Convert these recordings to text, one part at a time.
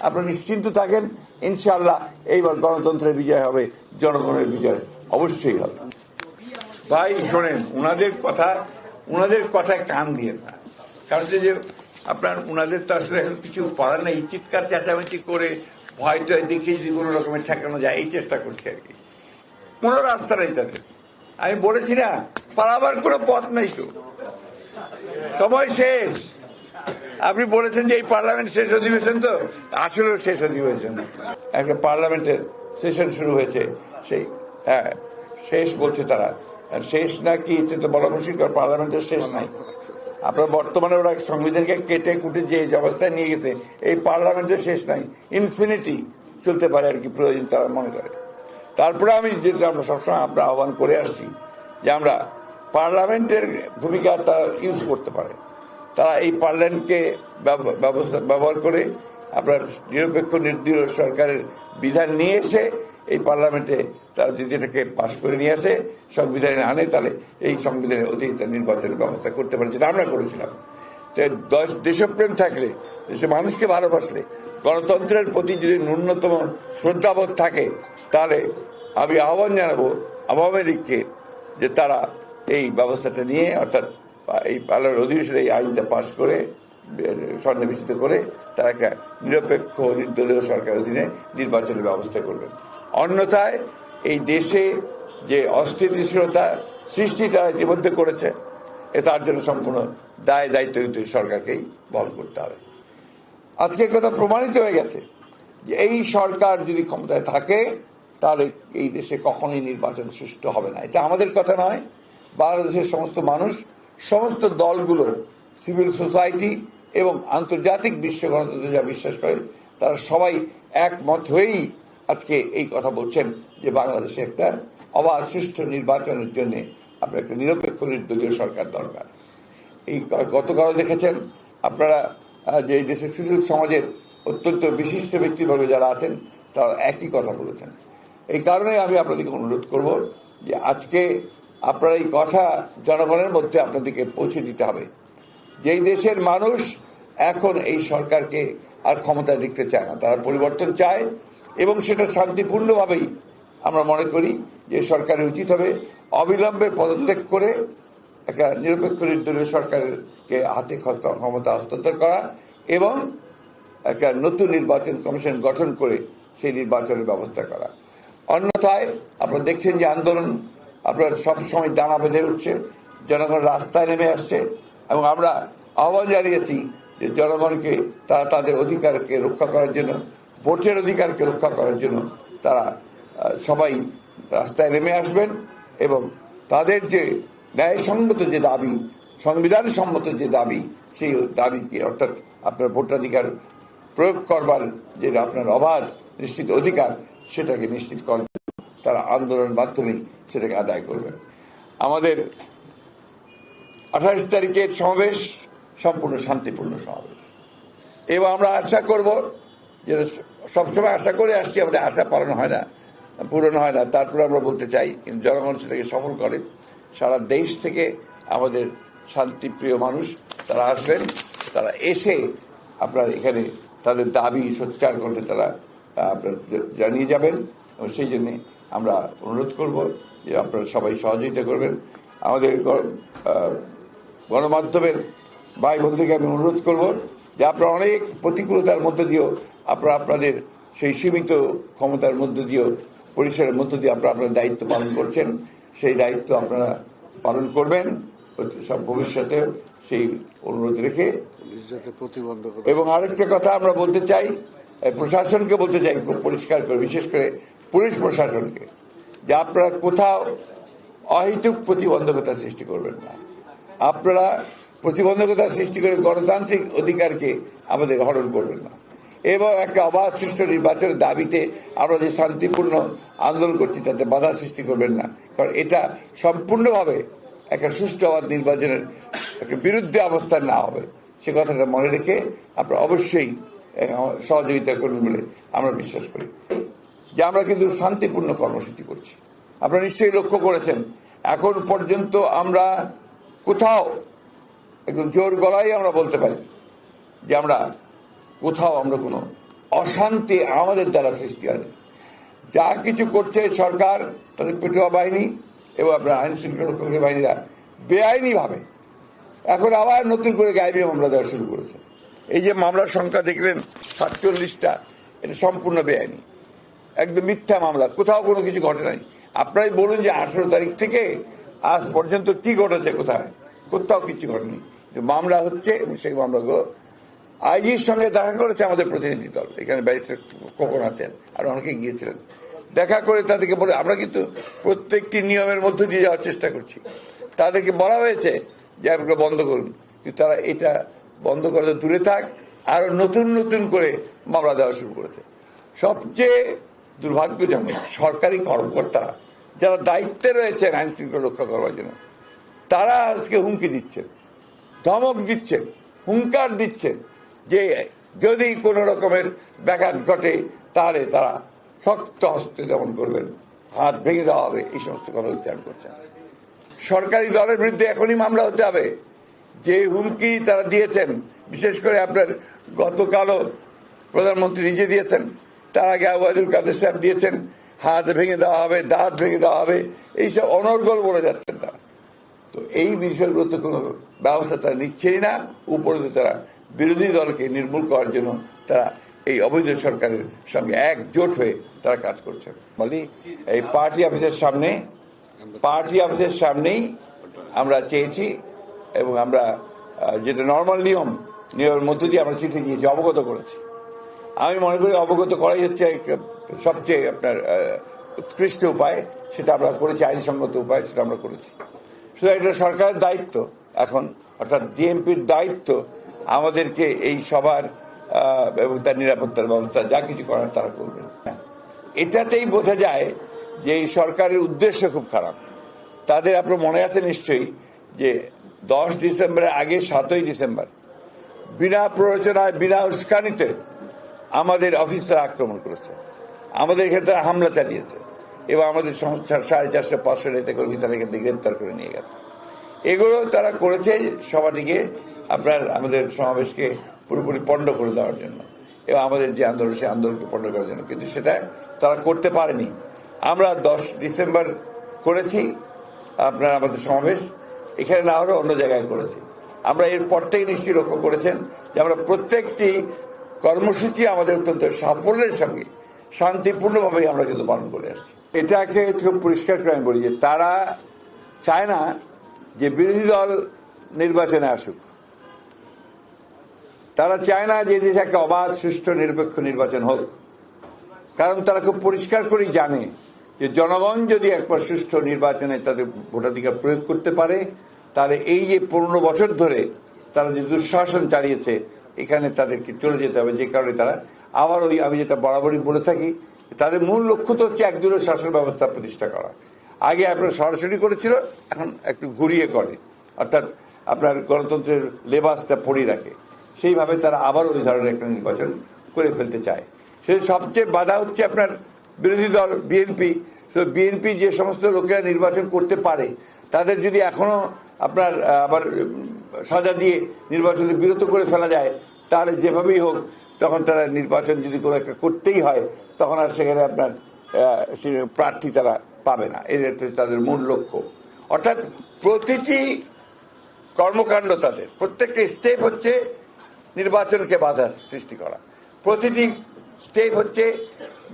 আপনারা নিশ্চিন্ত থাকেন ইনশাল্লাহ এইবার গণতন্ত্রের বিজয় হবে, জনগণের বিজয় অবশ্যই হবে। ভাই, শোনেন ওনাদের কথা ওনাদের কথায় কান দিয়ে না। কারণ যে, আপনার ওনাদের তো আসলে কিছু করার নেই, চিৎকার, চেঁচামেচি করে ভয় টয় দেখিয়ে যদি কোনো রকমের ঠেকানো যায়, এই চেষ্টা করছে আর কি। কোনো রাস্তা নেই তাদের। আমি বলেছি না, পালাবার কোনো পথ নেই তো। সময় শেষ। আপনি বলেছেন যে এই পার্লামেন্ট শেষ অধিবেশন তো? আসলেও শেষ অধিবেশন একটা পার্লামেন্টের সেশন শুরু হয়েছে। সেই হ্যাঁ শেষ বলছে তারা। শেষ না কি তো বলা মুশকিল পার্লামেন্টের শেষ নাই। আপনার বর্তমানে ওরা সংবিধানকে কেটে কুটে যে অবস্থায় নিয়ে গেছে, এই পার্লামেন্টের শেষ নাই। ইনফিনিটি চলতে পারে আর কি, প্রয়োজন তারা মনে করে। তারপরে আমি যেটা আমরা সবসময় আমরা আহ্বান করে আসছি, যে আমরা পার্লামেন্টের ভূমিকা তারা ইউজ করতে পারে। তারা এই পার্লামেন্টকে ব্যব- ব্যবস্থা ব্যবহার করে আপনার নিরপেক্ষ নির্দলীয় সরকারের বিধান নিয়ে এসে এই পার্লামেন্টে তারা যদি এটাকে পাশ করে নিয়ে আসে সংবিধানে আনে, তাহলে এই সংবিধানের অধীনে তার নির্বাচনের ব্যবস্থা করতে পারে, যেটা আমরা করেছিলাম। তো দশ- দেশপ্রেম থাকলে দেশের মানুষকে ভালোবাসলে, গণতন্ত্রের প্রতি যদি ন্যূনতম শ্রদ্ধাবোধ থাকে, তাহলে আমি আহ্বান জানাব আওয়ামী লীগকে যে তারা এই ব্যবস্থাটা নিয়ে, অর্থাৎ এই পার্লামেন্ট অধিবেশনে এই আইনটা পাশ করে সন্নিবেশিত করে তারা একটা নিরপেক্ষ, নির্দলীয় সরকার অধীনে নির্বাচনের ব্যবস্থা করবেন। অন্যথায় এই দেশে যে অস্থিতিশীলতা সৃষ্টি তারা ইতিমধ্যে করেছে, এ তার জন্য সম্পূর্ণ দায় দায়িত্ব কিন্তু সরকারকেই বহন করতে হবে। আজকে কথা প্রমাণিত হয়ে গেছে যে এই সরকার যদি ক্ষমতায় থাকে, তাহলে এই দেশে কখনোই নির্বাচন সুষ্ঠু হবে না। এটা আমাদের কথা নয়। বাংলাদেশের সমস্ত মানুষ সমস্ত দলগুলোর সিভিল সোসাইটি এবং আন্তর্জাতিক বিশ্ব গণতন্ত্র যা বিশ্বাস করে, তারা সবাই একমত হয়েই আজকে এই কথা বলছেন যে বাংলাদেশে একটা অবাধ, সুষ্ঠু নির্বাচনের জন্য আপনার একটা নিরপেক্ষ, নির্দলীয় সরকার দরকার। এই গতকাল দেখেছেন আপনারা যে দেশের সুশীল সমাজের অত্যন্ত বিশিষ্ট ব্যক্তিবর্গ যারা আছেন তারা একই কথা বলেছেন। এই কারণে আমি আপনাদেরকে অনুরোধ করব যে আজকে আপনারা এই কথা জনগণের মধ্যে আপনাদেরকে পৌঁছে দিতে হবে। যেই দেশের মানুষ এখন এই সরকারকে আর ক্ষমতায় দেখতে চায় না, তারা পরিবর্তন চায় এবং সেটা শান্তিপূর্ণভাবেই আমরা মনে করি যে সরকারের উচিত হবে অবিলম্বে পদত্যাগ করে একটা নিরপেক্ষ নির্দলীয় সরকারকে হাতে ক্ষমতা হস্তান্তর করা এবং একটা নতুন নির্বাচন কমিশন গঠন করে সেই নির্বাচনের ব্যবস্থা করা। অন্যথায় আপনারা দেখছেন যে আন্দোলন আপনার সবসময় দানা বেঁধে উঠছে, জনগণ রাস্তায় নেমে আসছে এবং আমরা আহ্বান জানিয়েছি যে জনগণকে তারা তাদের অধিকারকে রক্ষা করার জন্য, ভোটের অধিকারকে রক্ষা করার জন্য তারা সবাই রাস্তায় নেমে আসবেন এবং তাদের যে ন্যায়সঙ্গত যে দাবি সংবিধান সম্মত যে দাবি, সেই দাবিকে অর্থাৎ আপনার ভোটাধিকার প্রয়োগ করবার যে আপনার অবাধ, নিশ্চিত অধিকার, সেটাকে নিশ্চিত করার জন্য তারা আন্দোলনের মাধ্যমেই সেটাকে আদায় করবেন। আমাদের আঠাশ তারিখের সমাবেশ, সম্পূর্ণ শান্তিপূর্ণ সমাবেশ। এবং আমরা আশা করব যে সবসময় আশা করে আসছি, আমাদের আশা পালন হয় না, পূরণ হয় না, তারপরে আমরা বলতে চাই, কিন্তু জনগণ সেটাকে সফল করে। সারা দেশ থেকে আমাদের শান্তিপ্রিয় মানুষ তারা আসবেন, তারা এসে আপনার এখানে তাদের দাবি, সোচ্চার করলে তারা আপনার জানিয়ে যাবেন, এবং সেই জন্যে আমরা অনুরোধ করব যে আপনারা সবাই সহযোগিতা করবেন। আমাদের গণমাধ্যমের ভাই বন্ধুকে আমি অনুরোধ করব যে আপনারা অনেক প্রতিকূলতার মধ্য দিয়েও আপনারা আপনাদের সেই সীমিত ক্ষমতার মধ্য দিয়েও পরিসরের মধ্য দিয়ে আপনারা আপনার দায়িত্ব পালন করছেন। সেই দায়িত্ব আপনারা পালন করবেন। সব ভবিষ্যতে সেই অনুরোধ রেখে। এবং আরেকটা কথা আমরা বলতে চাই প্রশাসনকে বলতে চাই খুব পরিষ্কার করে বিশেষ করে পুলিশ প্রশাসনকে যে আপনারা কোথাও অহেতুক প্রতিবন্ধকতা সৃষ্টি করবেন না। আপনারা প্রতিবন্ধকতা সৃষ্টি করে গণতান্ত্রিক অধিকারকে আমাদের হরণ করবেন না। এবং একটা অবাধ সৃষ্ট নির্বাচনের দাবিতে আমরা যে শান্তিপূর্ণ আন্দোলন করছি, তাতে বাধা সৃষ্টি করবেন না। কারণ এটা সম্পূর্ণভাবে একটা সুষ্ঠু অবাধ নির্বাচনের একটা বিরুদ্ধে অবস্থান না হবে। সে কথাটা মনে রেখে আপনারা অবশ্যই সহযোগিতা করবেন বলে আমরা বিশ্বাস করি। যে আমরা কিন্তু শান্তিপূর্ণ কর্মসূচি করছি। আপনারা নিশ্চয়ই লক্ষ্য করেছেন, এখন পর্যন্ত আমরা কোথাও একদম জোর গলায় আমরা বলতে পারি যে আমরা কোথাও আমরা কোনো অশান্তি আমাদের দ্বারা সৃষ্টি হয়নি। যা কিছু করছে সরকার, তাদের পেটুয়া বাহিনী এবং আপনার আইন শৃঙ্খলা বাহিনীরা বেআইনিভাবে এখন আবার নতুন করে গাইবি মামলা দেওয়া শুরু করেছে। এই যে মামলার সংখ্যা দেখলেন, সাতচল্লিশটা, এটা সম্পূর্ণ বেআইনি। একদম মিথ্যা মামলা, কোথাও কোনো কিছু ঘটে নাই। আপনারাই বলুন যে আঠেরো তারিখ থেকে আজ পর্যন্ত কি ঘটেছে কোথায়? কোথাও কিছু ঘটেনি। মামলা হচ্ছে এবং সেই মামলাগুলো আইজির সঙ্গে দেখা করেছে আমাদের প্রতিনিধি দল। এখানে ব্যারিস্টার খোকন আছেন আর অনেকে গিয়েছিলেন। দেখা করে তাদেরকে বলে, আমরা কিন্তু প্রত্যেকটি নিয়মের মধ্যে দিয়ে যাওয়ার চেষ্টা করছি। তাদেরকে বলা হয়েছে যে আপনারা বন্ধ করুন। কিন্তু তারা এটা বন্ধ করতে দূরে থাক, আরও নতুন নতুন করে মামলা দেওয়া শুরু করেছে। সবচেয়ে দুর্ভাগ্যজনক, সরকারি কর্মকর্তারা যারা দায়িত্বে রয়েছেন আইন শৃঙ্খলা রক্ষা করার জন্য, তারা আজকে হুমকি দিচ্ছেন, ধমক দিচ্ছেন, হুঙ্কার দিচ্ছেন যে যদি কোনো রকমের ব্যাঘাত ঘটে, তাহলে তারা শক্ত হস্তে দমন করবেন, হাত ভেঙে দেওয়া হবে, এই সমস্ত কথা উচ্চারণ করছেন। সরকারি দলের বিরুদ্ধে এখনই মামলা হতে হবে। যে হুমকি তারা দিয়েছেন, বিশেষ করে আপনার গতকালও প্রধানমন্ত্রী নিজে দিয়েছেন তার আগে আবাদুল কাদের সাহেব দিয়েছেন। হাত ভেঙে দেওয়া হবে, দাঁত ভেঙে দেওয়া হবে। এইসব অনর্গল বলে যাচ্ছেন তারা। তো এই বিষয়গুলো তো কোনো ব্যবস্থা তারা নিচ্ছেই না। উপরে তারা বিরোধী দলকে নির্মূল করার জন্য তারা এই অবৈধ সরকারের সঙ্গে একজোট হয়ে তারা কাজ করছে বলি এই পার্টি অফিসের সামনে, পার্টি অফিসের সামনেই আমরা চেয়েছি এবং আমরা যেটা নর্মাল নিয়ম, নিয়মের মধ্য দিয়ে আমরা চিঠি দিয়েছি অবগত করেছি। আমি মনে করি অবগত করাই হচ্ছে সবচেয়ে আপনার উৎকৃষ্ট উপায়। সেটা আমরা করেছি, আইনসঙ্গত উপায় সেটা আমরা করেছি। শুধু এটা সরকারের দায়িত্ব এখন, অর্থাৎ ডিএমপির দায়িত্ব আমাদেরকে এই সবার তার নিরাপত্তার ব্যবস্থা, যা কিছু করার তারা করবেন। এটাতেই বোঝা যায় যে এই সরকারের উদ্দেশ্য খুব খারাপ। তাদের আপনার মনে আছে নিশ্চয়ই যে দশ ডিসেম্বরের আগে সাতই ডিসেম্বর, বিনা প্ররোচনায়, বিনা উস্কানিতে আমাদের অফিসার আক্রমণ করেছে। আমাদের ক্ষেত্রে হামলা চালিয়েছে। এবং আমাদের সংস্থার সাড়ে চারশো পাঁচশো নেতা কর্মী তারা এখান থেকে গ্রেপ্তার করে নিয়ে গেছে। এগুলো তারা করেছে সবাটিকে আপনার আমাদের সমাবেশকে পুরোপুরি পণ্ড করে দেওয়ার জন্য। এবং আমাদের যে আন্দোলন, সেই আন্দোলনকে পণ্ড করার জন্য। কিন্তু সেটা তারা করতে পারেনি। আমরা দশ ডিসেম্বর করেছি আপনার আমাদের সমাবেশ। এখানে না হলেও অন্য জায়গায় করেছি। আমরা এর পর থেকে নিশ্চয়ই লক্ষ্য করেছেন যে আমরা প্রত্যেকটি কর্মসূচি আমাদের অত্যন্ত সাফল্যের সঙ্গে শান্তিপূর্ণভাবে আমরা কিন্তু পালন করে আসছি। এটাকে খুব পরিষ্কার করে আমি বলি যে তারা চায় না যে বিরোধী দল নির্বাচনে আসুক। তারা চায় না যে দেশে একটা অবাধ, সুষ্ঠু, নিরপেক্ষ নির্বাচন হোক। কারণ তারা খুব পরিষ্কার করেই জানে যে জনগণ যদি একবার সুষ্ঠু নির্বাচনে তাদের ভোটাধিকার প্রয়োগ করতে পারে, তাহলে এই যে পনেরো বছর ধরে তারা যে দুঃশাসন চালিয়েছে এখানে তাদেরকে চলে যেতে হবে, যে কারণে তারা আবার ওই, আমি যেটা বরাবরই বলে থাকি, তাদের মূল লক্ষ্য তো হচ্ছে একদলীয় শাসন ব্যবস্থা প্রতিষ্ঠা করা। আগে আপনার সরাসরি করেছিল, এখন একটু ঘুরিয়ে করে। অর্থাৎ আপনার গণতন্ত্রের লেবাসটা পড়িয়ে রাখে। সেইভাবে তারা আবার ওই ধরনের একটা নির্বাচন করে ফেলতে চায়। সে সবচেয়ে বাধা হচ্ছে আপনার বিরোধী দল, বিএনপি। তো বিএনপি যে সমস্ত লোকেরা নির্বাচন করতে পারে, তাদের যদি এখনও আপনার আবার সাজা দিয়ে নির্বাচন বিরত করে ফেলা যায় তাহলে যেভাবেই হোক, তখন তারা নির্বাচন যদি কোনো একটা করতেই হয়, তখন আর সেখানে আপনার প্রার্থী তারা পাবে না। এটা তাদের মূল লক্ষ্য। অর্থাৎ প্রতিটি কর্মকাণ্ড তাদের। প্রত্যেকটা স্টেপ হচ্ছে নির্বাচনকে বাধা সৃষ্টি করা। প্রতিটি স্টেপ হচ্ছে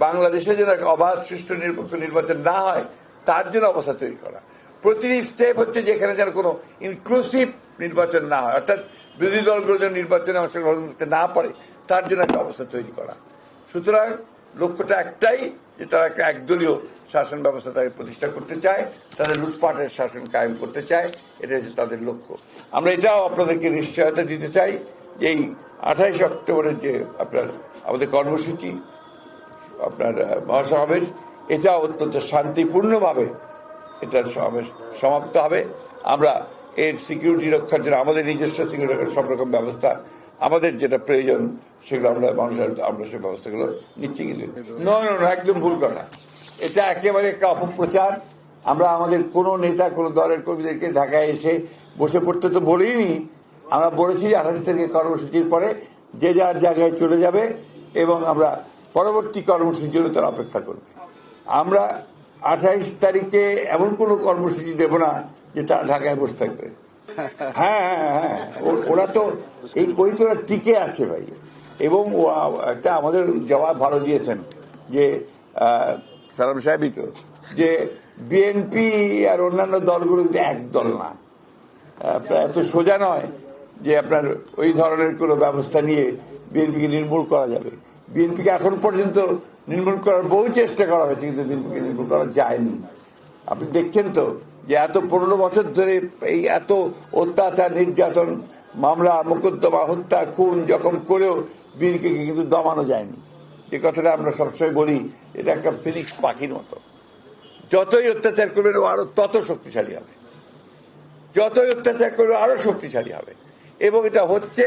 বাংলাদেশে যেন অবাধ সুষ্ঠু নিরপেক্ষ নির্বাচন না হয়, তার জন্য অবস্থা তৈরি করা। প্রতিটি স্টেপ হচ্ছে যেখানে যেন কোনো ইনক্লুসিভ নির্বাচন না হয়। অর্থাৎ বিরোধী দলগুলো যেন নির্বাচনে অংশগ্রহণ করতে না পারে, তার জন্য একটা অবস্থা তৈরি করা। সুতরাং লক্ষ্যটা একটাই যে তারা একটা একদলীয় শাসন ব্যবস্থা তাকে প্রতিষ্ঠা করতে চায়, তাদের লুটপাটের শাসন কায়েম করতে চায় এটা হচ্ছে তাদের লক্ষ্য। আমরা এটাও আপনাদেরকে নিশ্চয়তা দিতে চাই যে এই আঠাইশে অক্টোবরের যে আপনার আমাদের কর্মসূচি, আপনার মহাসমাবেশ এটা অত্যন্ত শান্তিপূর্ণভাবে এটার সমাবেশ সমাপ্ত হবে। আমরা এর সিকিউরিটি রক্ষার জন্য আমাদের নিজস্ব সিকিউরিটি রক্ষার সব রকম ব্যবস্থা, আমাদের যেটা প্রয়োজন, সেগুলো আমরা মানুষের, আমরা সেই ব্যবস্থাগুলো নিচ্ছি কিন্তু। নয় নয় একদম ভুল কথা। এটা একেবারে একটা অপপ্রচার। আমরা আমাদের কোনো নেতা, কোনো দলের কর্মীদেরকে ঢাকায় এসে বসে পড়তে তো বলেইনি আমরা বলেছি আঠাশ তারিখে কর্মসূচির পরে যে যার জায়গায় চলে যাবে এবং আমরা পরবর্তী কর্মসূচির জন্য তারা অপেক্ষা করবে। আমরা আঠাইশ তারিখে এমন কোনো কর্মসূচি দেব না যে তারা ঢাকায় বসে থাকবে। হ্যাঁ হ্যাঁ হ্যাঁ ও- ওরা তো এই ওরা টিকে আছে ভাই। এবং একটা আমাদের জবাব ভালো দিয়েছেন যে সালাম সাহেবই তো, যে বিএনপি আর অন্যান্য দলগুলো এক দল না। আপনার এত সোজা নয় যে আপনার ওই ধরনের কোনো ব্যবস্থা নিয়ে বিএনপিকে নির্মূল করা যাবে। বিএনপিকে এখন পর্যন্ত নির্মূল করার বহু চেষ্টা করা হয়েছে, কিন্তু বিএনপিকে নির্মূল করা যায়নি। আপনি দেখছেন তো যে এত পনেরো বছর ধরে এই এত অত্যাচার, নির্যাতন, মামলা, মোকদ্দমা, হত্যা, খুন যখন করেও বিএনপিকে কিন্তু দমানো যায়নি। যে কথাটা আমরা সবসময় বলি, এটা একটা ফিনিক্স পাখির মতো। যতই অত্যাচার করবেন, ও আরও তত শক্তিশালী হবে। যতই অত্যাচার করবে আরও শক্তিশালী হবে। এবং এটা হচ্ছে